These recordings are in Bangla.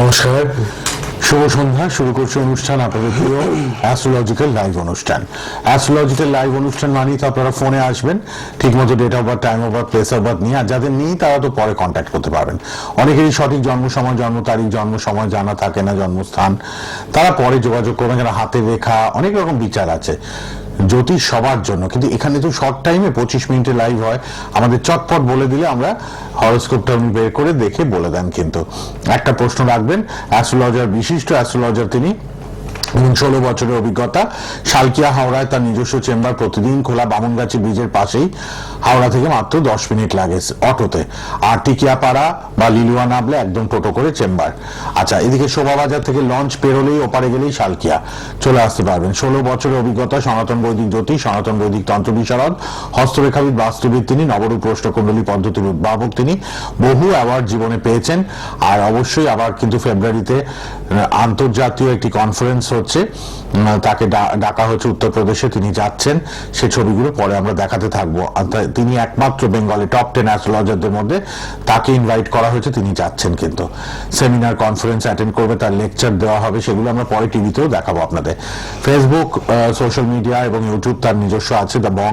নমস্কার। শুভ সন্ধ্যা, শুরু করছে অনুষ্ঠান আপনাদের প্রিয় অ্যাস্ট্রোলজিক্যাল লাইভ অনুষ্ঠান। অ্যাস্ট্রোলজিক্যাল লাইভ অনুষ্ঠান মানেই তো আপনারা ফোনে আসবেন, ঠিকমতো date of birth time of birth place of birth নিয়ে। আর যাদের নেই, তারা তো পরে কন্ট্যাক্ট করতে পারবেন। অনেকেরই সঠিক জন্ম সময়, জন্ম তারিখ, জন্ম সময় জানা থাকে না, জন্মস্থান। তারা পরে যোগাযোগ করবেন, যারা হাতের রেখা অনেক রকম বিচার আছে। জ্যোতিষ সবার জন্য। কিন্তু এখানে তো শর্ট টাইমে পঁচিশ মিনিটে লাইভ হয়। আমাদের চটপট বলে দিলে আমরা হরস্কোপটা উনি বের করে দেখে বলে দেন কিন্তু। একটা প্রশ্ন রাখবেন অ্যাস্ট্রোলজার বিশিষ্ট অ্যাস্ট্রোলজার তিনি ষোলো বছরের অভিজ্ঞতা। শালকিয়া হাওড়ায় তার নিজস্ব চেম্বার প্রতিদিন খোলা বামুনগাছি ব্রিজের পাশেই। হাওড়া থেকে মাত্র দশ মিনিট লাগে অটোতে। আর টিকিয়াপাড়া বা লিলুয়া নামলে একদম টোটো করে চেম্বার। আচ্ছা এদিকে শোভাবাজার থেকে লঞ্চ পেরোলেই ওপারে গেলেই শালকিয়া। চলে আসতে পারবেন। ষোলো বছরের অভিজ্ঞতা, সনাতন বৈদিক জ্যোতিষ সনাতন বৈদিক তন্ত্র বিশারদ, হস্তরেখাবিদ, বাস্তুবিদ তিনি, নবরূপ প্রশ্নকুণ্ডলী পদ্ধতির উদ্ভাবক তিনি। বহু অ্যাওয়ার্ড জীবনে পেয়েছেন। আর অবশ্যই আবার কিন্তু ফেব্রুয়ারিতে আন্তর্জাতীয় একটি কনফারেন্স হচ্ছে উম, তাকে ডাকা হচ্ছে উত্তরপ্রদেশে তিনি যাচ্ছেন সে ছবিগুলো পরে আমরা দেখাতে থাকব। তিনি একমাত্র বেঙ্গলে টপ টেন অ্যাস্ট্রোলজারদের মধ্যে তাকে ইনভাইট করা হয়েছে তিনি যাচ্ছেন কিন্তু। সেমিনার কনফারেন্স অ্যাটেন্ড করবে তার লেকচার দেওয়া হবে সেগুলো আমরা পরে টিভিতেও দেখাবো আপনাদের। ফেসবুক সোশ্যাল মিডিয়া এবং ইউটিউব তার নিজস্ব আছে দ্য বং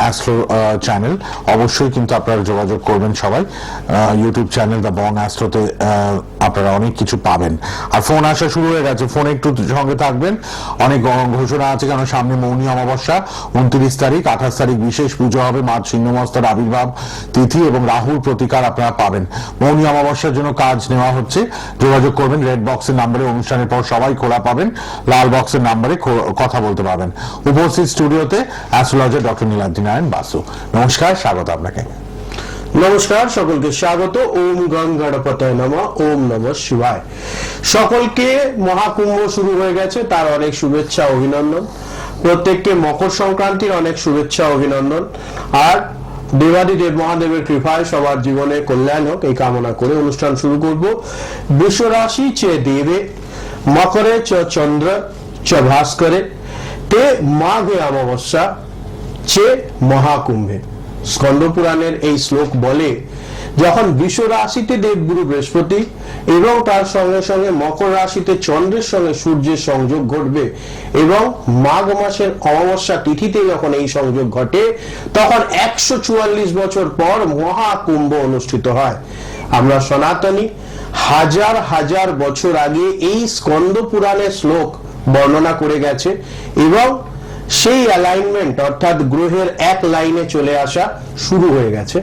অ্যাস্ট্রো চ্যানেল অবশ্যই কিন্তু আপনারা যোগাযোগ করবেন সবাই। ইউটিউব চ্যানেল দ্য বং অ্যাস্ট্রোতে আপনারা অনেক কিছু পাবেন। আর ফোন আসা শুরু হয়ে গেছে ফোনে একটু সঙ্গে থাকবেন। অনেক ঘোষণা আছে, কারণ সামনে মৌনী অমাবস্যা। উনত্রিশ তারিখ, আঠাশ তারিখ বিশেষ পুজো হবে। মা ছিন্নমস্তার আবির্ভাব তিথি এবং রাহুর প্রতিকার আপনারা পাবেন। মৌনী অমাবস্যার জন্য কাজ নেওয়া হচ্ছে। যোগাযোগ করবেন রেড বক্সের নাম্বারে অনুষ্ঠানের পর সবাই খোলা পাবেন। লাল বক্সের নাম্বারে কথা বলতে পারবেন। উপস্থিত স্টুডিওতে অ্যাস্ট্রোলজার ডক্টর নীলাদ্রি নারায়ণ বাসু। নমস্কার, স্বাগত আপনাকে। নমস্কার, সকলকে স্বাগত। ওম গঙ্গাড়পতায় নম, ওম নম শিবায়। সকলকে মহাকুম্ভ শুরু হয়ে গেছে, তার অনেক শুভেচ্ছা, অভিনন্দন। প্রত্যেককে মকর সংক্রান্তির অনেক শুভেচ্ছা, অভিনন্দন। আর দেবাদিদেব মহাদেবের কৃপায় সবার জীবনে কল্যাণ হোক, এই কামনা করে অনুষ্ঠান শুরু করব। বিশ্বরাশি চে দেবে, মকরে চ চন্দ্র, চ ভাস্করে, তে মাঘে অমাবস্যা, চে মহাকুম্ভে। স্কন্দ পুরাণের এই শ্লোক বলে, যখন বিশ্ব রাশিতে দেবগুরু বৃহস্পতি এবং তার সঙ্গে সঙ্গে মকর রাশিতে চন্দ্রের সঙ্গে সূর্যের সংযোগ ঘটবে এবং মাঘ মাসের অমাবস্যা তিথিতে যখন এই সংযোগ ঘটে, তখন একশো চুয়াল্লিশ বছর পর মহাকুম্ভ অনুষ্ঠিত হয়। আমরা সনাতনী হাজার হাজার বছর আগে এই স্কন্দ পুরাণের শ্লোক বর্ণনা করে গেছে এবং সেই অ্যালাইনমেন্ট অর্থাৎ গ্রহের এক লাইনে চলে আসা শুরু হয়ে গেছে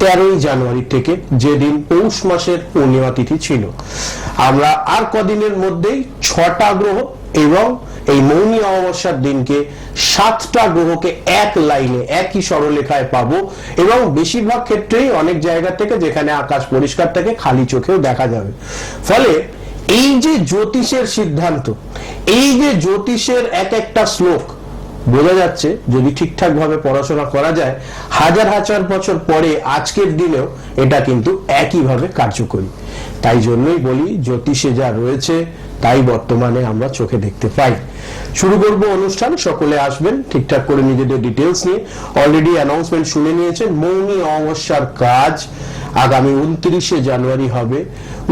তেরোই জানুয়ারি থেকে, যেদিন পৌষ মাসের পূর্ণিমা তিথি ছিল। আমরা আর কদিনের মধ্যেই ছটা গ্রহ এবং এই মৌনী অমাবস্যার দিনকে সাতটা গ্রহকে এক লাইনে একই সরলেখায় পাবো এবং বেশিরভাগ ক্ষেত্রেই অনেক জায়গা থেকে যেখানে আকাশ পরিষ্কার থাকে, খালি চোখেও দেখা যাবে। ফলে এই যে জ্যোতিষের সিদ্ধান্ত, এই যে জ্যোতিষের এক একটা শ্লোক বোঝা যাচ্ছে যদি ঠিকঠাক ভাবে পড়াশোনা করা যায়, হাজার হাজার বছর পরে আজকের দিনেও এটা কিন্তু একইভাবে কার্যকরী। তাই জন্যই বলি, জ্যোতিষে যা রয়েছে, তাই বর্তমানে আমরা চোখে দেখতে পাই। শুরু করব অনুষ্ঠান, সকলে আসবেন, ঠিকঠাক করে নিজেদের ডিটেলস নিয়ে। অলরেডি অ্যানাউন্সমেন্ট শুনে নিয়েছেন মৌনী অমাবস্যার কাজ। আগামী উনত্রিশে জানুয়ারি হবে।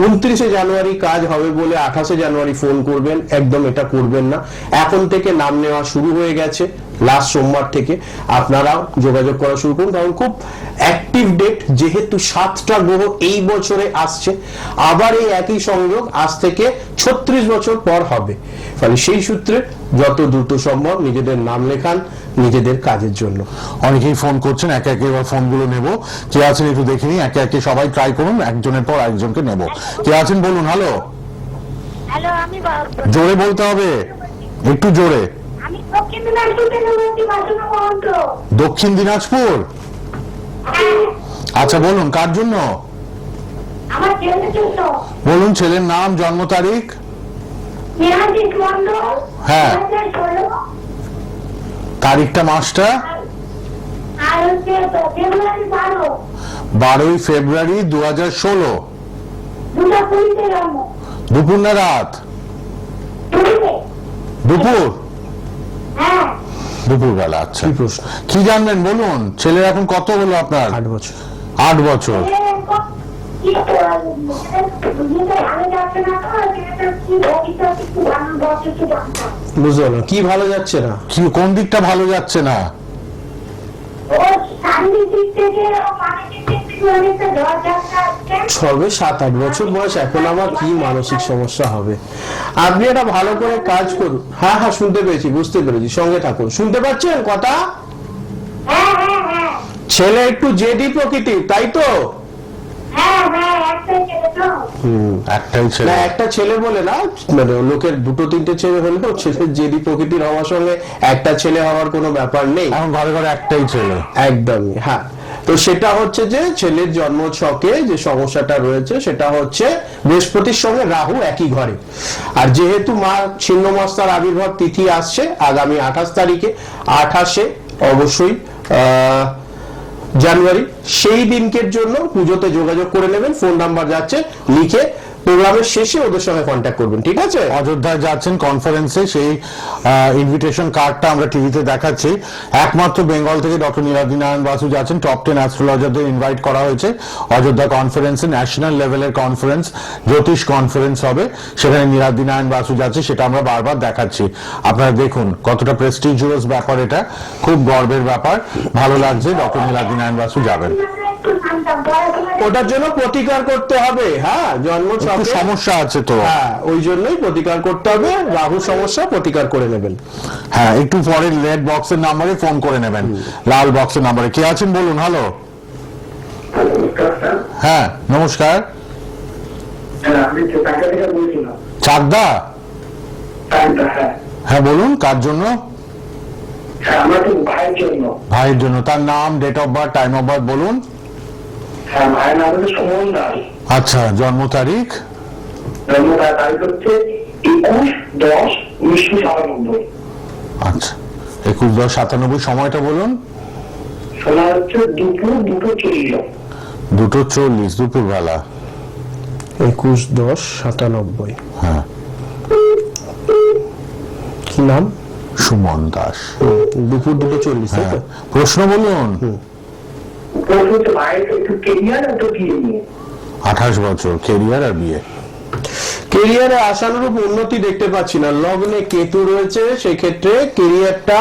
উনত্রিশে জানুয়ারি কাজ হবে বলে আঠাশে জানুয়ারি ফোন করবেন, একদম এটা করবেন না। এখন থেকে নাম নেওয়া শুরু হয়ে গেছে লাস্ট সোমবার থেকে। আপনারা যোগাযোগ করা শুরু করুন, কারণ খুব অ্যাক্টিভ ডেট যেহেতু সাতটা গ্রহ এই বছরে আসছে, আবার এই একই সংযোগ আজ থেকে ছত্রিশ বছর পর হবে। ফলে সেই সূত্রে যত দ্রুত সম্ভব নিজেদের নাম লেখান নিজেদের কাজের জন্য। অনেকেই ফোন করছেন একে একে এবার ফোনগুলো নেব। কে আছেন একটু দেখে নিই একে একে সবাই ট্রাই করুন একজনের পর একজনকে নেব। কে আছেন বলুন হ্যালো হ্যালো আমি জোরে বলতে হবে। একটু জোরে। আমি দক্ষিণ দিনাজপুর থেকে দক্ষিণ আচ্ছা বলুন কার জন্য? বলুন ছেলের নাম জন্ম তারিখ? হ্যাঁ। তারিখটা মাসটা? বারোই ফেব্রুয়ারি দু হাজার ষোলো। দুপুর না রাত? দুপুর? হ্যাঁ দুপুর বেলা আচ্ছা। কি প্রশ্ন? কি জানবেন বলুন? ছেলের এখন কত হলো আপনার? আট বছর। আট বছর। বুঝলো না কি ভালো যাচ্ছে না? কি কোন দিকটা ভালো যাচ্ছে না? সবে সাত আট বছর বয়স এখন আবার কি মানসিক সমস্যা হবে? আপনি একটা ভালো করে কাজ করুন। হ্যাঁ হ্যাঁ শুনতে পেয়েছি বুঝতে পেরেছি সঙ্গে থাকুন। শুনতে পাচ্ছেন কথা? হ্যাঁ হ্যাঁ হ্যাঁ। ছেলে একটু জেদি প্রকৃতির তাই তো? হ্যাঁ একটাই ছেলে না একটা ছেলে বলে না মানে লোকের দুটো তিনটে ছেলে হলেও ছেলের জেদি প্রকৃতির হওয়ার সঙ্গে একটা ছেলে হওয়ার কোনো ব্যাপার নেই। এখন ঘরে ঘরে একটাই ছেলে। একদমই হ্যাঁ। তো সেটা হচ্ছে যে ছেলের জন্ম ছকে যে সমস্যাটা রয়েছে সেটা হচ্ছে বৃহস্পতির সঙ্গে রাহু একই ঘরে। আর যেহেতু মা ছিন্নমস্তার আবির্ভাব তিথি আসছে আগামী আঠাশ তারিখে আঠাশে অবশ্যই আহ, জানুয়ারি। সেই দিনকের জন্য পুজোতে যোগাযোগ করে নেবেন। ফোন নাম্বার যাচ্ছে লিখে প্রোগ্রামের শেষে ওদের সঙ্গে কন্ট্যাক্ট করবেন, ঠিক আছে? অযোধ্যায় যাচ্ছেন কনফারেন্সে সেই ইনভিটেশন কার্ডটা আমরা টিভিতে দেখাচ্ছি। একমাত্র বেঙ্গল থেকে ডক্টর নীলাদ্রি নারায়ণ বাসু যাচ্ছেন টপ টেন অ্যাস্ট্রোলজারদের ইনভাইট করা হয়েছে। অযোধ্যা কনফারেন্সে ন্যাশনাল লেভেলের কনফারেন্স জ্যোতিষ কনফারেন্স হবে। সেখানে নীলাদ্রি নারায়ণ বাসু যাচ্ছে, সেটা আমরা বারবার দেখাচ্ছি। আপনারা দেখুন কতটা প্রেস্টিজিয়াস ব্যাপার এটা। খুব গর্বের ব্যাপার। ভালো লাগছে ডক্টর নীলাদ্রি নারায়ণ বাসু যাবেন। ওটার জন্য প্রতিকার করতে হবে হ্যাঁ জন্ম সমস্যা আছে তো। হ্যাঁ ওই জন্যই প্রতিকার করতে হবে রাহু সমস্যা প্রতিকার করে নেবেন। হ্যাঁ একটু পরে রেড বক্সের নাম্বারে ফোন করে নেবেন। লাল বক্সের নাম্বারে কে আছেন বলুন? হ্যালো হ্যাঁ নমস্কার। হ্যাঁ চাকদা? হ্যাঁ। হ্যাঁ বলুন কার জন্য? হ্যাঁ আমার তো ভাইয়ের জন্য। ভাইয়ের জন্য। তার নাম date of birth time of birth বলুন। হ্যাঁ ভাইয়ের নাম হচ্ছে সুমন দাস। আচ্ছা জন্ম তারিখ? জন্ম তারিখ হচ্ছে একুশ দশ উনিশশো সাতানব্বই। আচ্ছা একুশ দশ সাতানব্বই সময়টা বলুন। শোনা হচ্ছে দুপুর দুটো চল্লিশ। দুটো চল্লিশ দুপুরবেলা। একুশ দশ সাতানব্বই। হ্যাঁ। কি নাম? সুমন দাস। দুপুর দুটো চল্লিশ হ্যাঁ? প্রশ্ন বলুন। আঠাশ বছর কেরিয়ার আর বিয়ে। কেরিয়ারে আশানুরূপ উন্নতি দেখতে পাচ্ছি না। লগ্নে কেতু রয়েছে সেই ক্ষেত্রে কেরিয়ারটা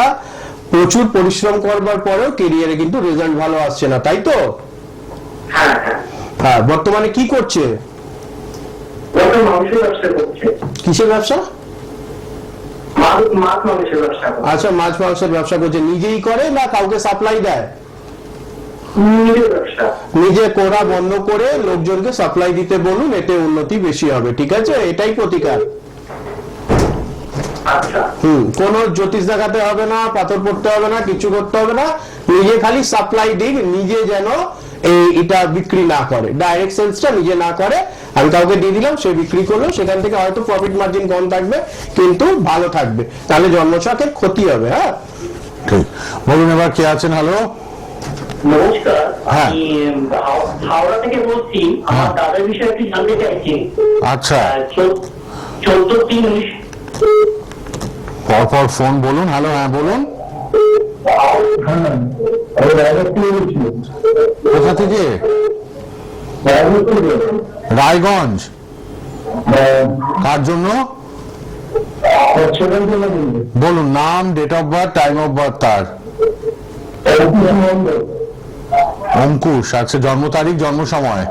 প্রচুর পরিশ্রম করবার পরেও কেরিয়ারে কিন্তু রেজাল্ট ভালো আসছে না তাই তো? হ্যাঁ হ্যাঁ। হ্যাঁ বর্তমানে কি করছে? কিসের ব্যবসা? আচ্ছা মাছ মাংসের ব্যবসা করছে। নিজেই করে না কাউকে সাপ্লাই দেয়? নিজে করা বন্ধ করে লোকজনকে সাপ্লাই দিতে বলুন এতে উন্নতি বেশি হবে ঠিক আছে? এটাই প্রতিকার। আচ্ছা। হুম কোনো জ্যোতিষ দেখাতে হবে না পাথর পড়তে হবে না কিছু করতে হবে না নিজে খালি সাপ্লাই দিক নিজে যেন এই এটা বিক্রি না করে। ডাইরেক্ট সেলসটা নিজে না করে আমি কাউকে দিয়ে দিলাম সে বিক্রি করল সেখান থেকে হয়তো প্রফিট মার্জিন কম থাকবে কিন্তু ভালো থাকবে। তাহলে জন্মছকের ক্ষতি হবে হ্যাঁ? ঠিক। বলুন এবার কে আছেন? হ্যালো নমস্কার হ্যাঁ। আমি হাওড়া থেকে বলছি আমার হ্যাঁ। দাদার বিষয়ে একটু জানতে চাইছি। আচ্ছা। চোদ্দ তিন উনিশ। পর পর ফোন বলুন হ্যালো হ্যাঁ বলুন। কোথা থেকে? রায়গঞ্জ। কার জন্য? বলুন নাম date of birth time of birth তার। অঙ্কুশ আচ্ছা জন্ম তারিখ জন্ম সময়।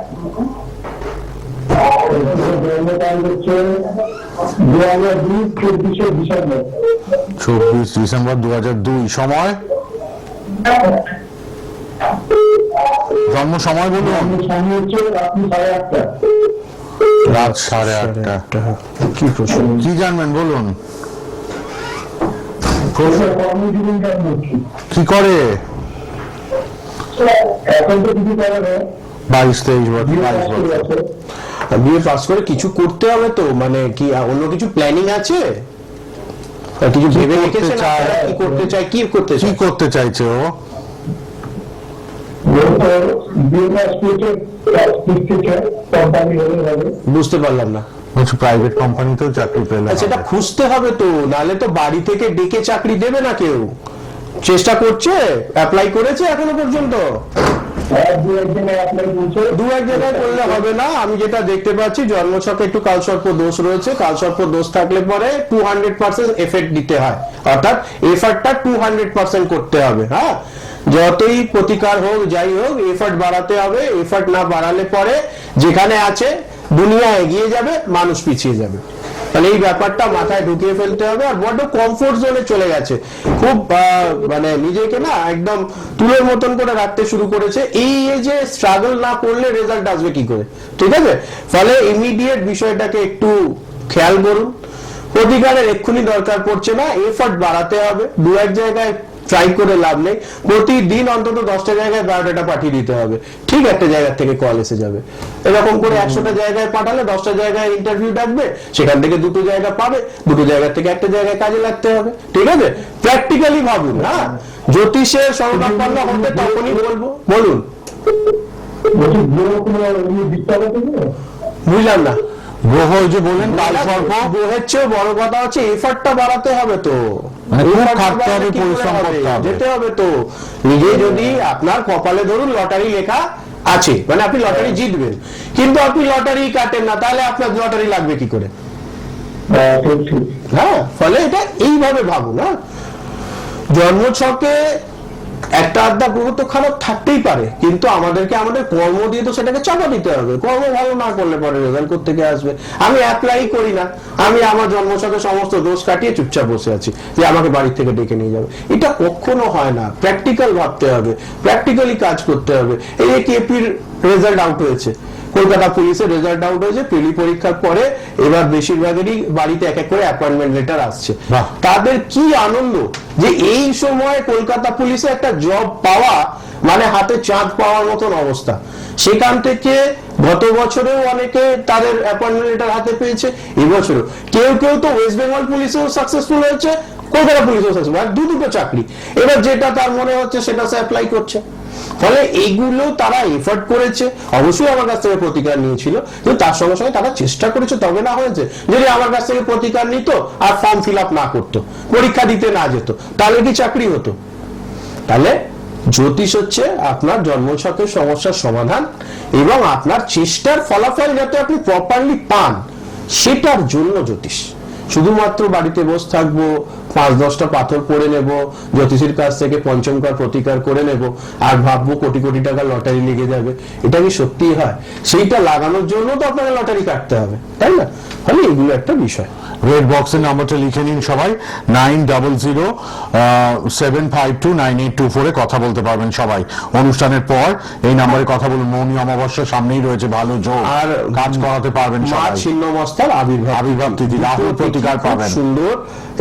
চব্বিশ ডিসেম্বর দু হাজার দুই সময়? জন্ম সময় বলুন। রাত সাড়ে আটটা। কি প্রশ্ন? কি জানবেন বলুন। কি করে? এখন তো কিছু করে না বাইশ তেইশ বছর বাইশ বছর। বিয়ে পাস করে কিছু করতে হবে তো মানে কি অন্য কিছু প্ল্যানিং আছে? কিছু ভেবে রেখেছে কি করতে চায়? কি করতে কি করতে চাইছে ও? বুঝতে পারলাম না। বলছে প্রাইভেট কোম্পানিতেও চাকরি পেলে সেটা খুঁজতে হবে তো নালে তো বাড়ি থেকে ডেকে চাকরি দেবে না কেউ। চেষ্টা করছে অ্যাপ্লাই করেছে এখনও পর্যন্ত? এক দু এক জায়গায় দু এক জায়গায় করলে হবে না। আমি যেটা দেখতে পাচ্ছি জন্মছকে একটু কালসর্প দোষ রয়েছে। কালসর্প দোষ থাকলে পরে টু হান্ড্রেড পার্সেন্ট এফেক্ট দিতে হয়। অর্থাৎ এফার্টটা টু হান্ড্রেড পার্সেন্ট করতে হবে হ্যাঁ? যতই প্রতিকার হোক যাই হোক এফার্ট বাড়াতে হবে। এফার্ট না বাড়ালে পরে যেখানে আছে দুনিয়া এগিয়ে যাবে মানুষ পিছিয়ে যাবে। তাহলে এই ব্যাপারটা মাথায় ঢুকিয়ে ফেলতে হবে আর বড্ড কমফোর্ট জোনে চলে গেছে। খুব মানে নিজেকে না একদম তুলোর মতন করে রাখতে শুরু করেছে। এই যে স্ট্রাগল না করলে রেজাল্ট আসবে কি করে? ঠিক আছে? ফলে ইমিডিয়েট বিষয়টাকে একটু খেয়াল করুন। প্রতিকারের এক্ষুনি দরকার পড়ছে না এফার্ট বাড়াতে হবে। দু এক জায়গায় ট্রাই করে লাভ নেই। প্রতিদিন অন্তত দশটা জায়গায় বায়োডাটা পাঠিয়ে দিতে হবে। ঠিক একটা জায়গা থেকে কল এসে যাবে। এরকম করে একশোটা জায়গায় পাঠালে দশটা জায়গায় ইন্টারভিউ ডাকবে সেখান থেকে দুটো জায়গা পাবে দুটো জায়গা থেকে একটা জায়গায় কাজে লাগতে হবে। ঠিক আছে? প্র্যাকটিক্যালি ভাবুন হ্যাঁ? জ্যোতিষের শরণাপন্ন হতে তখনই বলব। বলুন। বুঝলাম না। গ্রহ যে বললেন কালসর্প গ্রহের চেয়ে বড় কথা হচ্ছে এফার্টটা বাড়াতে হবে তো। খুব effort খাটতে হবে, পরিশ্রম করতে হবে। যেতে হবে তো। নিজে যদি আপনার কপালে ধরুন লটারি লেখা আছে মানে আপনি লটারি জিতবেন। কিন্তু আপনি লটারি কাটেন না তাহলে আপনার লটারি লাগবে কি করে? হ্যাঁ, হ্যাঁ ফলে এটা এইভাবে ভাবুন হ্যাঁ। জন্মছকে একটা আড্ডা গ্রহ তো খারাপ থাকতেই পারে, কিন্তু আমাদেরকে আমাদের কর্ম দিয়ে তো সেটাকে চাপা দিতে হবে। কর্ম ভালো না করলে পরে রেজাল্ট থেকে আসবে? আমি অ্যাপ্লাই করি না। আমি আমার জন্মসাথে সমস্ত দোষ কাটিয়ে চুপচাপ বসে আছি যে আমাকে বাড়ি থেকে ডেকে নিয়ে যাবে। এটা কখনো হয় না। প্র্যাকটিক্যাল ভাবতে হবে। প্র্যাকটিক্যালি কাজ করতে হবে। এই কেপির রেজাল্ট আউট হয়েছে। কলকাতা পুলিশের রেজাল্ট আউট হয়েছে প্রিলি পরীক্ষার পরে এবার বেশিরভাগেরই বাড়িতে এক এক করে অ্যাপয়েন্টমেন্ট লেটার আসছে। তাদের কি আনন্দ যে এই সময় কলকাতা পুলিশে একটা জব পাওয়া মানে হাতে চাঁদ পাওয়ার মতন অবস্থা। সেখান থেকে গত বছরেও অনেকে তাদের অ্যাপয়েন্টমেন্ট লেটার হাতে পেয়েছে এবছরও কেউ কেউ তো ওয়েস্ট বেঙ্গল পুলিশেও সাকসেসফুল হয়েছে কলকাতা পুলিশেও সাকসেসফুল দু দুটো চাকরি। এবার যেটা তার মনে হচ্ছে সেটা সে অ্যাপ্লাই করছে। ফলে এইগুলো তারা এফোর্ট করেছে। অবশ্যই আমার কাছ থেকে প্রতিকার নিয়েছিল, কিন্তু তার সঙ্গে সঙ্গে তারা চেষ্টা করেছে, তবে না হয়েছে। যদি আমার কাছ থেকে প্রতিকার নিত আর ফর্ম ফিল না করতো, পরীক্ষা দিতে না যেত, তাহলে কি চাকরি হতো? তাহলে জ্যোতিষ হচ্ছে আপনার জন্মছকের সমস্যার সমাধান এবং আপনার চেষ্টার ফলাফল যাতে আপনি প্রপারলি পান, সেটার জন্য জ্যোতিষ। শুধুমাত্র বাড়িতে বসে থাকব পাঁচ দশটা পাথর পড়ে নেব জ্যোতিষীর কাছ থেকে পঞ্চমকার প্রতিকার করে নেব আর ভাববো কোটি কোটি টাকা লটারি লেগে যাবে। এটা কি সত্যি হয়? সেইটা লাগানোর জন্য তো আপনাকে লটারি কাটতে হবে তাই না? ফলে এগুলো একটা বিষয়। রেড বক্সের নাম্বারটা লিখে নিন সবাই। Nine double zero seven five two nine eight two ফোরে কথা বলতে পারবেন সবাই। অনুষ্ঠানের পর এই নাম্বারে কথা বলুন। মৌনী অমাবস্যা সামনেই রয়েছে ভালো যোগ আর কাজ করাতে পারবেন মা সবাই। ছিন্নমস্তার আবির্ভাব। আবির্ভাব তিথি, রাহুর প্রতিকার পাবেন। সুন্দর।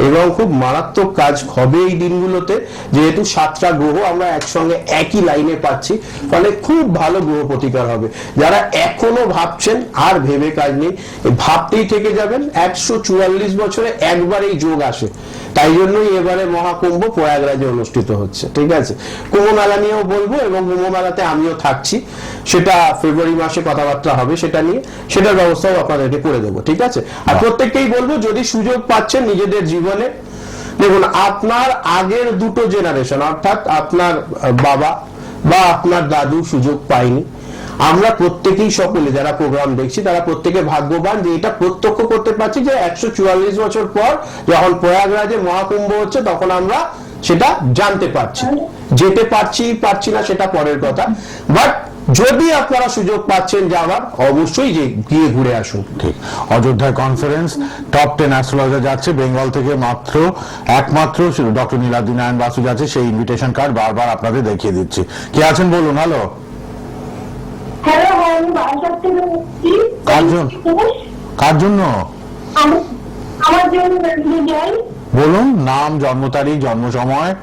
এবং খুব মারাত্মক কাজ হবে এই দিনগুলোতে। যেহেতু সাতটা গ্রহ, আমরা একসঙ্গে একই লাইনে পাচ্ছি। ফলে খুব ভালো গ্রহ প্রতিকার হবে। যারা এখনও ভাবছেন আর ভেবে কাজ নেই ভাবতেই থেকে যাবেন, একশো চুয়াল্লিশ বছরে একবার এই যোগ আসে। তাই জন্যই এবারে মহাকুম্ভ প্রয়াগরাজে অনুষ্ঠিত হচ্ছে, ঠিক আছে? কুম্ভ মেলা নিয়েও বলব এবং কুম্ভ মেলাতে আমিও থাকছি। সেটা ফেব্রুয়ারি মাসে কথাবার্তা হবে সেটা নিয়ে। সেটার ব্যবস্থাও আপনাদেরকে করে দেবো, ঠিক আছে? আর প্রত্যেককেই বলব, যদি সুযোগ পাচ্ছেন নিজেদের জীবনে দেখুন, আপনার আগের দুটো জেনারেশন অর্থাৎ আপনার বাবা বা আপনার দাদু সুযোগ পায়নি। আমরা প্রত্যেকেই সকলে যারা প্রোগ্রাম দেখছি, তারা প্রত্যেকে ভাগ্যবান যে এটা প্রত্যক্ষ করতে পারছি যে একশো চুয়াল্লিশ বছর পর যখন প্রয়াগরাজে মহাকুম্ভ হচ্ছে, তখন আমরা সেটা জানতে পারছি। যেতে পারছি পারছি না, সেটা পরের কথা। বাট যদি আপনারা সুযোগ পাচ্ছেন যাওয়ার অবশ্যই যে গিয়ে ঘুরে আসুন। ঠিক। অযোধ্যায় কনফারেন্স টপ টেন অ্যাস্ট্রোলজার যাচ্ছে বেঙ্গল থেকে মাত্র একমাত্র ডক্টর নীলাদ্রি নারায়ণ বাসু যাচ্ছে সেই ইনভিটেশন কার্ড বারবার আপনাদের দেখিয়ে দিচ্ছি। কে আছেন বলুন? হ্যালো হ্যাঁ কার জন্য? বলুন নাম জন্ম তারিখ জন্ম সময়।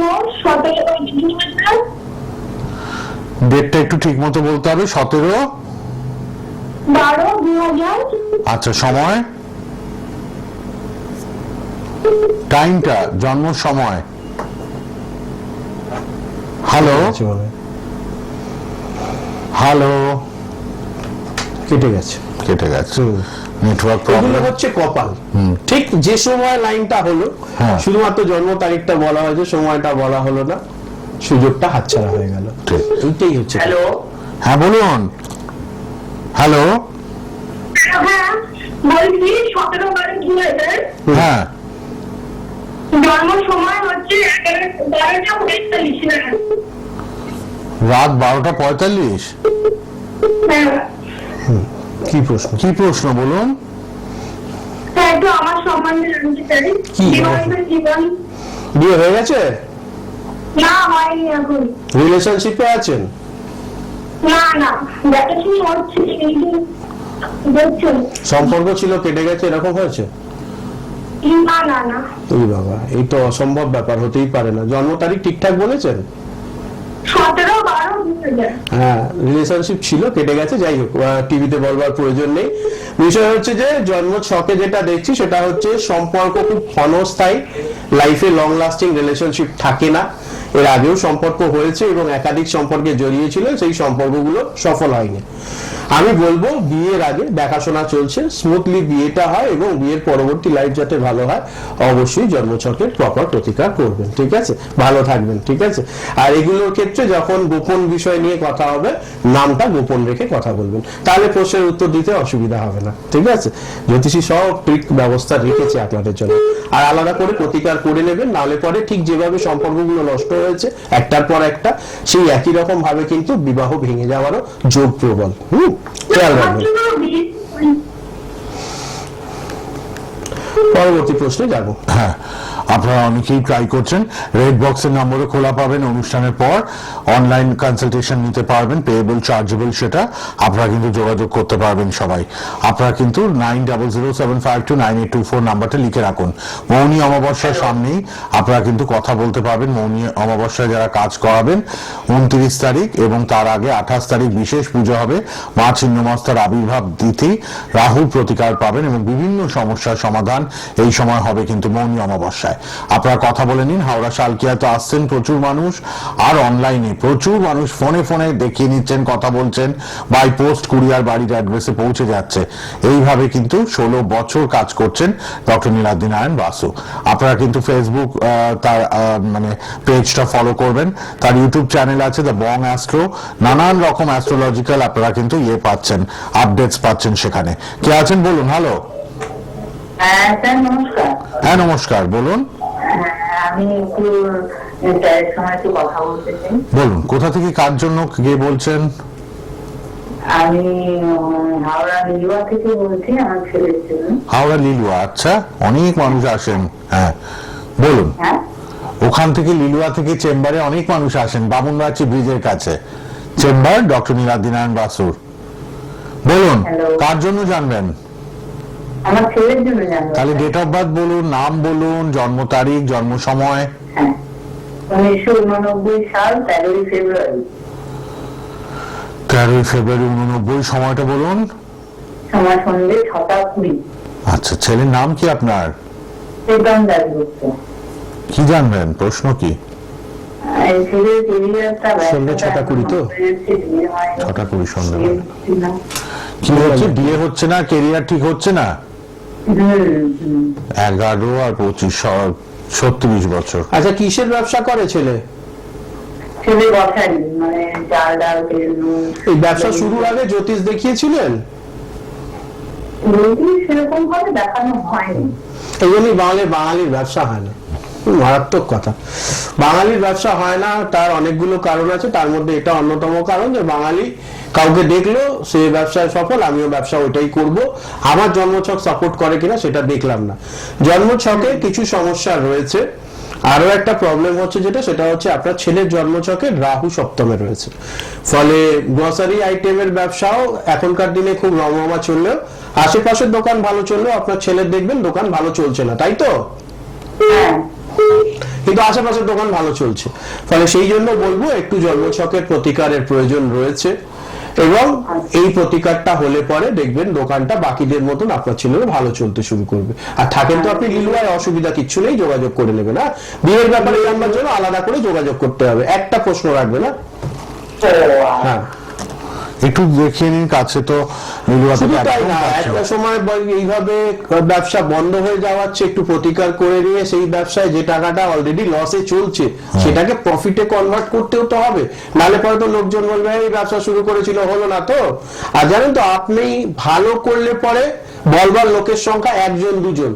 ঘোষ ডেটটা একটু ঠিক মতো বলতে হবে সতেরো। বারো দু হাজার আচ্ছা সময়? টাইমটা জন্ম সময়। হ্যালো হ্যালো কেটে গেছে। কেটে গেছে। নেটওয়ার্ক প্রবলেম হচ্ছে কপাল। ঠিক যে সময় লাইনটা হলো হ্যাঁ। শুধুমাত্র জন্ম তারিখটা বলা হয়েছে সময়টা বলা হলো না। সুযোগটা হাতছাড়া হয়ে গেল। এইটাই হচ্ছে হ্যালো? হ্যাঁ বলুন। হ্যালো? হ্যাঁ বলছি সতেরো বারো দু হ্যাঁ। জন্ম সময় হচ্ছে বারোটা পঁয়তাল্লিশ রাত বারোটা পঁয়তাল্লিশ? হ্যাঁ। কি প্রশ্ন? কি প্রশ্ন বলুন? হ্যাঁ একটু আমার সম্বন্ধে জানতে চাই। কি? বিবাহিত জীবন। বিয়ে হয়ে গেছে? না হয়নি এখন। রিলেশনশিপে আছেন? না না দেখাশুনি হচ্ছে কিন্তু সম্পর্ক ছিল কেটে গেছে এরকম হয়েছে? না না না। এই বাবা এই তো অসম্ভব ব্যাপার হতেই পারে না। জন্ম তারিখ ঠিকঠাক বলেছেন? হ্যাঁ রিলেশনশিপ ছিল কেটে গেছে যাই হোক টিভিতে বলবার প্রয়োজন নেই। বিষয় হচ্ছে যে জন্ম ছকে যেটা দেখছি সেটা হচ্ছে সম্পর্ক খুব ক্ষণস্থায়ী। লাইফে লং লাস্টিং রিলেশনশিপ থাকে না। এর আগেও সম্পর্ক হয়েছে এবং একাধিক সম্পর্কে জড়িয়েছিল সেই সম্পর্কগুলো সফল হয়নি। আমি বলব, বিয়ের আগে দেখাশোনা চলছে স্মুথলি বিয়েটা হয় এবং বিয়ের পরবর্তী লাইফ যাতে ভালো হয়, অবশ্যই জন্মছকের প্রপার প্রতিকার করবেন, ঠিক আছে? ভালো থাকবেন, ঠিক আছে? আর এগুলোর ক্ষেত্রে যখন গোপন বিষয় নিয়ে কথা হবে, নামটা গোপন রেখে কথা বলবেন। তাহলে প্রশ্নের উত্তর দিতে অসুবিধা হবে না, ঠিক আছে? জ্যোতিষী সব ট্রিক ব্যবস্থা রেখেছে আপনাদের জন্য। আর আলাদা করে প্রতিকার করে নেবেন, নাহলে পরে ঠিক যেভাবে সম্পর্কগুলো নষ্ট হয়েছে, একটার পর একটা, সেই একই রকম ভাবে কিন্তু বিবাহ ভেঙে যাওয়ারও যোগ প্রবল, হুম? খেয়াল রাখবেন পরবর্তী প্রশ্নে যাব। হ্যাঁ আপনারা অনেকেই ট্রাই করছেন। রেড বক্সের নম্বরে খোলা পাবেন। অনুষ্ঠানের পর অনলাইন কনসালটেশন নিতে পারবেন পেয়েবল চার্জেবল সেটা। আপনারা কিন্তু যোগাযোগ করতে পারবেন সবাই। আপনারা কিন্তু nine double zero seven five two nine eight two four নাম্বারটা লিখে রাখুন। মৌনী অমাবস্যার সামনেই আপনারা কিন্তু কথা বলতে পারবেন। মৌনী অমাবস্যায় যারা কাজ করাবেন উনত্রিশ তারিখ এবং তার আগে আঠাশ তারিখ বিশেষ পুজো হবে। মা ছিন্নমস্তার আবির্ভাব তিথি রাহুর প্রতিকার পাবেন এবং বিভিন্ন সমস্যার সমাধান এই সময় হবে কিন্তু মৌনী অমাবস্যায়। আপনারা কথা বলে নিন, হাওড়া শালকিয়া তো আসছেন প্রচুর মানুষ, আর অনলাইনে প্রচুর মানুষ ফোনে ফোনে দেখিয়ে নিচ্ছেন, কথা বলছেন বাই পোস্ট কুরিয়ার বাড়ির অ্যাড্রেসে পৌঁছে যাচ্ছে। এইভাবে কিন্তু ষোলো বছর কাজ করছেন ডক্টর নীলাদ্রি নারায়ণ বাসু। আপনারা কিন্তু ফেসবুক তার মানে পেজটা ফলো করবেন। তার ইউটিউব চ্যানেল আছে দ্য বং অ্যাস্ট্রো নানান রকম অ্যাস্ট্রোলজিক্যাল আপনারা কিন্তু ইয়ে পাচ্ছেন আপডেটস পাচ্ছেন সেখানে। কে আছেন? বলুন হ্যালো হ্যাঁ নমস্কার। হ্যাঁ বলুন। হ্যাঁ, আমি একটু সময় একটু কথা বলতে চাই। বলুন কোথা থেকে কার জন্য কে বলছেন? আমি হাওড়া নিলুয়া থেকে বলছি আমার ছেলের জন্য। হাওড়া লিলুয়া আচ্ছা অনেক মানুষ আসেন হ্যাঁ। বলুন হ্যাঁ? ওখান থেকে লিলুয়া থেকে চেম্বারে অনেক মানুষ আসেন বামুনবাচি ব্রিজের কাছে। চেম্বার ডক্টর নীলাদ্রি নারায়ণ বাসুর। বলুন কার জন্য জানবেন? আমার ছেলের জন্য জানব। তাহলে ডেট অফ বার্থ বলুন নাম বলুন জন্ম তারিখ জন্ম সময়। হ্যাঁ। উনিশশো উননব্বই সাল তেরোই ফেব্রুয়ারি। তেরোই ফেব্রুয়ারি উননব্বই সময়টা বলুন। সময় সন্ধ্যে ছটা কুড়ি। আচ্ছা ছেলের নাম কি আপনার? প্রীতম দাসগুপ্ত কি জানবেন? প্রশ্ন কি? সন্ধ্যে ছটা কুড়ি তো? ছটা কুড়ি সন্ধ্যে কি হচ্ছে? বিয়ে হচ্ছে না? কেরিয়ার ঠিক হচ্ছে না? এগারো আর পঁচিশ ছত্রিশ বছর। আচ্ছা কিসের ব্যবসা করে ছেলে? মানে এই ব্যবসা শুরুর আগে জ্যোতিষ দেখিয়েছিলেন? যদি সেরকম ভাবে দেখানো হয়নি। এই জন্যই বাঙালির বাঙালির ব্যবসা হয় না। মারাত্মক কথা। বাঙালির ব্যবসা হয় না তার অনেকগুলো কারণ আছে তার মধ্যে এটা অন্যতম কারণ যে বাঙালি কাউকে দেখল সে ব্যবসায় সফল আমিও ব্যবসা ওইটাই করব। আমার জন্মছক সাপোর্ট করে কিনা সেটা দেখলাম না। জন্মছকে কিছু সমস্যা রয়েছে। আরও একটা প্রবলেম হচ্ছে যেটা সেটা হচ্ছে আপনার ছেলের জন্মছকে রাহু সপ্তমে রয়েছে। ফলে গ্রসারি আইটেমের ব্যবসাও এখনকার দিনে খুব রমরমা চললেও আশেপাশের দোকান ভালো চললেও আপনার ছেলের দেখবেন দোকান ভালো চলছে না তাই তো? হ্যাঁ। কিন্তু আশেপাশের দোকান ভালো চলছে। ফলে সেই জন্য বলব একটু জন্মছকের প্রতিকারের প্রয়োজন রয়েছে। এবং এই প্রতিকারটা হলে পরে দেখবেন দোকানটা বাকিদের মতন আপনার ছেলেরও ভালো চলতে শুরু করবে। আর থাকেন তো আপনি লিলুয়ায় অসুবিধা কিচ্ছু নেই যোগাযোগ করে নেবে না বিয়ের ব্যাপারে জানবার জন্য আলাদা করে যোগাযোগ করতে হবে। একটা প্রশ্ন রাখবে না? হ্যাঁ। একটু দেখিয়ে নিন কাছে তো। একটা সময় এইভাবে ব্যবসা বন্ধ হয়ে যাওয়াচ্ছে একটু প্রতিকার করে নিয়ে সেই ব্যবসায় যে টাকাটা অলরেডি লসে চলছে হ্যাঁ। সেটাকে প্রফিটে কনভার্ট করতেও তো হবে নালে পরে তো লোকজন বলবে এই ব্যবসা শুরু করেছিল হলো না তো আর জানেন তো আপনি ভালো করলে পরে বলবার লোকের সংখ্যা একজন দুজন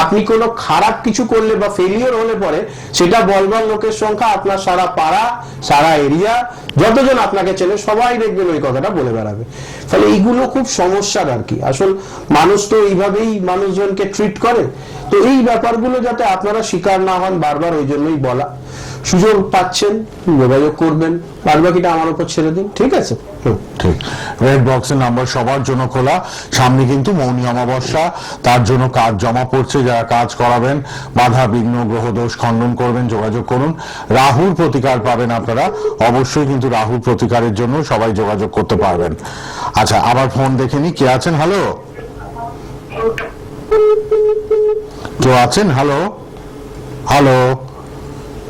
আপনি কোনো খারাপ কিছু করলে বা ফেলিওর হলে পরে সেটা বলবার লোকের সংখ্যা, আপনার সারা পাড়া, সারা এরিয়া যতজন আপনাকে চেনে সবাই দেখবেন ওই কথাটা বলে বেড়াবে। তাহলে এইগুলো খুব সমস্যার আর কি। আসল মানুষ তো এইভাবেই মানুষজনকে ট্রিট করে। তো এই ব্যাপারগুলো যাতে আপনারা শিকার না হন বারবার, ওই জন্যই বলা। সুযোগ পাচ্ছেন, যোগাযোগ করবেন। বাদ বাকিটা আমার উপর ছেড়ে দিন, ঠিক আছে। ঠিক। রেড বক্সের নাম্বার সবার জন্য খোলা। সামনে কিন্তু মৌনী অমাবস্যা, তার জন্য কাজ জমা পড়ছে, যারা কাজ করাবেন, বাধা, বিঘ্ন, গ্রহ দোষ খণ্ডন করবেন, যোগাযোগ করুন। রাহুর প্রতিকার পাবেন আপনারা। অবশ্যই কিন্তু রাহুর প্রতিকারের জন্য সবাই যোগাযোগ করতে পারবেন। আচ্ছা আবার ফোন দেখে নি। কে আছেন? হ্যালো কেউ আছেন? হ্যালো হ্যালো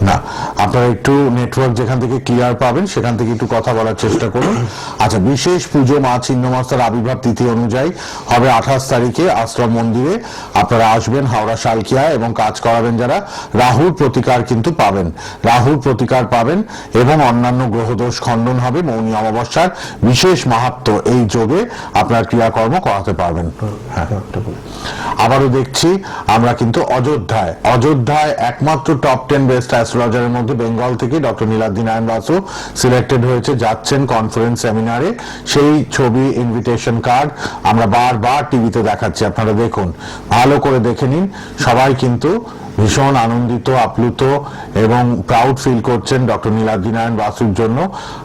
না, আপনারা একটু নেটওয়ার্ক যেখান থেকে ক্লিয়ার পাবেন, সেখান থেকে একটু কথা বলার চেষ্টা করুন। আচ্ছা বিশেষ পুজো মা ছিন্নমাস্তার আবির্ভাব তিথি অনুযায়ী হবে আঠাশ তারিখে আশ্রম মন্দিরে। আপনারা আসবেন হাওড়া শালকিয়া এবং কাজ করাবেন যারা, রাহুর প্রতিকার কিন্তু পাবেন। রাহুর প্রতিকার পাবেন এবং অন্যান্য গ্রহদোষ খণ্ডন হবে মৌনী অমাবস্যার। বিশেষ মাহাত্ম এই যোগে আপনার ক্রিয়াকর্ম করাতে পারবেন। হ্যাঁ। আবারও দেখছি, আমরা কিন্তু অযোধ্যায়। অযোধ্যায় একমাত্র টপ টেন বেস্ট অ্যাস্ট্রোলজারের মধ্যে বেঙ্গল থেকে ডক্টর নীলাদ্রি নারায়ণ বাসু সিলেক্টেড হয়েছে, যাচ্ছেন কনফারেন্স সেমিনারে সেই ছবি ইনভিটেশন কার্ড আমরা বারবার টিভিতে দেখাচ্ছি, আপনারা দেখুন। ভালো করে দেখে নিন। সবাই কিন্তু ভীষণ আনন্দিত, আপ্লুত এবং প্রাউড ফিল করছেন ডক্টর নীলাদ্রি নারায়ণ বাসুর জন্য।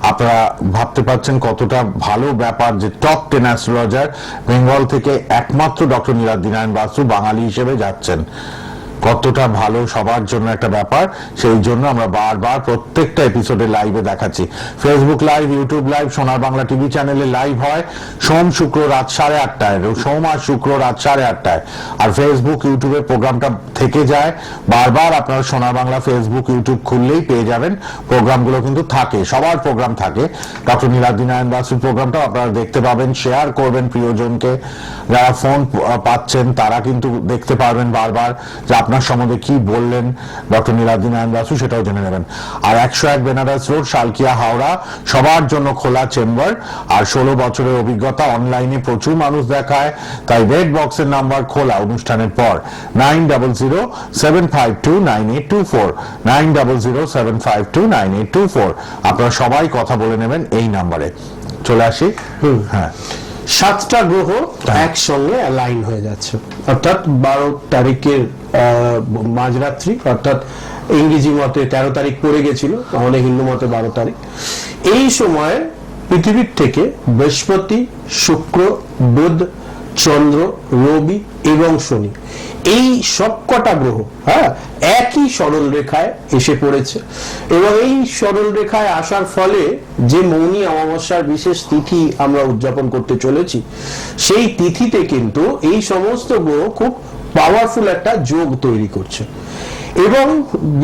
আপনারা ভাবতে পারছেন কতটা ভালো ব্যাপার যে টপ টেন অ্যাস্ট্রোলজার বেঙ্গল থেকে একমাত্র ডক্টর নীলাদ্রি নারায়ণ বাসু বাঙালি হিসেবে যাচ্ছেন। কতটা ভালো, সবার জন্য একটা ব্যাপার। সেই জন্য আমরা বারবার প্রত্যেকটা এপিসোডে লাইভে দেখাচ্ছি। Facebook live YouTube live Sonar Bangla TV চ্যানেলে লাইভ হয় সোম, শুক্র, রাত সাড়ে আটটায়। সোম আর শুক্র রাত সাড়ে আটটায়। আর ফেসবুক ইউটিউবে প্রোগ্রামটা থেকে যায়। বারবার আপনারা সোনার বাংলা ফেসবুক ইউটিউব খুললেই পেয়ে যাবেন। প্রোগ্রামগুলো কিন্তু থাকে, সবার প্রোগ্রাম থাকে। ডক্টর নীলাদ্রি নারায়ণ বাসুর প্রোগ্রামটাও আপনারা দেখতে পাবেন শেয়ার করবেন প্রিয়জনকে। যারা ফোন পাচ্ছেন, তারা কিন্তু দেখতে পারবেন বারবার যে আপনার সম্বন্ধে কি বললেন ডক্টর নীলাদ্রি নারায়ণ বাসু সেটাও জেনে নেবেন। আর একশো এক বেনারস রোড শালকিয়া হাওড়া সবার জন্য খোলা চেম্বার। আর ষোলো বছরের অভিজ্ঞতা অনলাইনে প্রচুর মানুষ দেখায়। তাই রেড বক্সের নাম্বার খোলা অনুষ্ঠানের পর। Nine double zero seven five two nine eight two four nine double zero seven five two nine eight two four আপনারা সবাই কথা বলে নেবেন এই নাম্বারে চলে আসি? হ্যাঁ। সাতটা গ্রহ একসঙ্গে লাইন হয়ে যাচ্ছে। অর্থাৎ বারো তারিখের মাঝরাত্রি অর্থাৎ ইংরেজি মতে তেরো তারিখ পড়ে গেছিল আমাদের হিন্দু মতে বারো তারিখ। এই সময় পৃথিবীর থেকে বৃহস্পতি শুক্র বুধ চন্দ্র রবি এবং শনি এই সবকটা গ্রহ হ্যাঁ একই সরল রেখায় এসে পড়েছে। এবং এই সরল রেখায় আসার ফলে যে মৌনী অমাবস্যার বিশেষ তিথি আমরা উদযাপন করতে চলেছি, সেই তিথিতে কিন্তু এই সমস্ত গ্রহ খুব পাওয়ারফুল একটা যোগ তৈরি করছে। এবং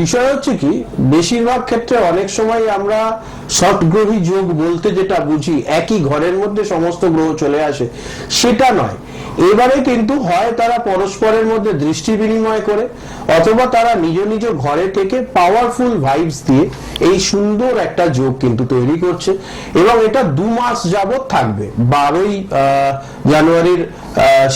বিষয় হচ্ছে কি, বেশিরভাগ ক্ষেত্রে অনেক সময় আমরা শটগ্রহী যোগ বলতে যেটা বুঝি, একই ঘরের মধ্যে সমস্ত গ্রহ চলে আসে, সেটা নয়। এবারে কিন্তু হয় তারা পরস্পরের মধ্যে দৃষ্টি বিনিময় করে, অথবা তারা নিজ নিজ ঘরে থেকে পাওয়ারফুল ভাইবস দিয়ে এই সুন্দর একটা যোগ কিন্তু তৈরি করছে, এবং এটা দু মাস যাবত থাকবে। বারোই জানুয়ারির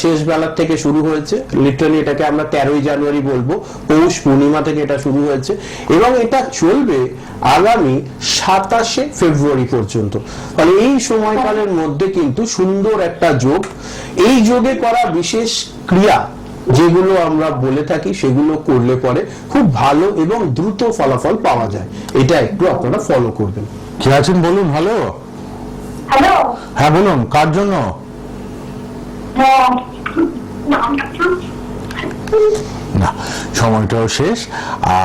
শেষ বেলার থেকে শুরু হয়েছে। লিটারালি এটাকে আমরা তেরোই জানুয়ারি বলব, পৌষ পূর্ণিমা থেকে এটা শুরু হয়েছে, এবং এটা চলবে আগামী সাতাশে ফেব্রুয়ারি পর্যন্ত। ফলে এই সময়কালের মধ্যে কিন্তু সুন্দর একটা যোগ। এই যোগে করা বিশেষ ক্রিয়া যেগুলো আমরা বলে থাকি সেগুলো করলে পরে খুব ভালো এবং দ্রুত ফলাফল পাওয়া যায়। এটা একটু আপনারা ফলো করবেন। কে আছেন বলুন? হ্যালো হ্যালো হ্যাঁ বলুন কার জন্য? না সময়টাও শেষ।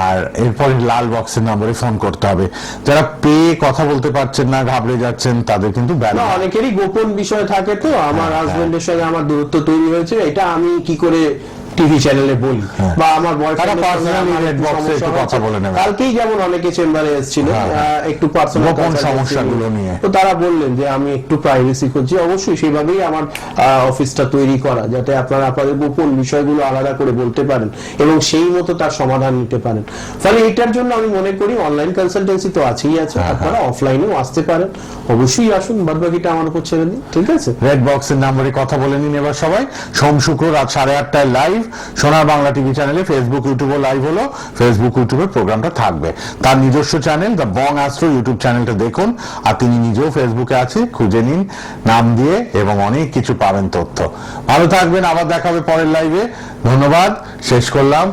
আর এরপরে লাল বক্সের নম্বরে ফোন করতে হবে। যারা পেয়ে কথা বলতে পারছেন না ঘাবড়ে যাচ্ছেন তাদের কিন্তু অনেকেরই গোপন বিষয় থাকে তো। আমার হ্যাঁ, হাজবেন্ডের সঙ্গে আমার দূরত্ব তৈরি হয়েছে। এটা আমি কি করে টিভি চ্যানেলে বলি। হ্যাঁ। বা আমার কথা বলে নেবে। কালকেই যেমন অনেকে চেম্বারে এসেছিলেন হ্যাঁ, হ্যাঁ। একটু পার্সোনাল গোপন সমস্যাগুলো নিয়ে। তো তারা বললেন যে আমি একটু প্রাইভেসি করছি অবশ্যই সেইভাবেই আমার অফিসটা তৈরি করা যাতে আপনারা আপনাদের গোপন বিষয়গুলো আলাদা করে বলতে পারেন এবং সেই মতো তার সমাধান নিতে পারেন। ফলে এটার জন্য আমি মনে করি অনলাইন কনসালটেন্সি তো আছেই আছে। আপনারা অফলাইনেও আসতে পারেন। অবশ্যই আসুন বাদ বাকিটা আমার উপর ছেড়ে দিন ঠিক আছে? রেড বক্সের নাম্বারে কথা বলে নিন এবার সবাই। সোম শুক্র রাত সাড়ে আটটায় লাইভ সোনার বাংলা টিভি চ্যানেলে ফেসবুক ইউটিউবও লাইভ হলো। ফেসবুক ইউটিউবে প্রোগ্রামটা থাকবে। তার নিজস্ব channel the bong astro YouTube চ্যানেলটা দেখুন। আর তিনি নিজেও ফেসবুকে আছে খুঁজে নিন, নাম দিয়ে এবং অনেক কিছু পাবেন তথ্য। ভালো থাকবেন, আবার দেখাবে পরের লাইভে ধন্যবাদ, শেষ করলাম।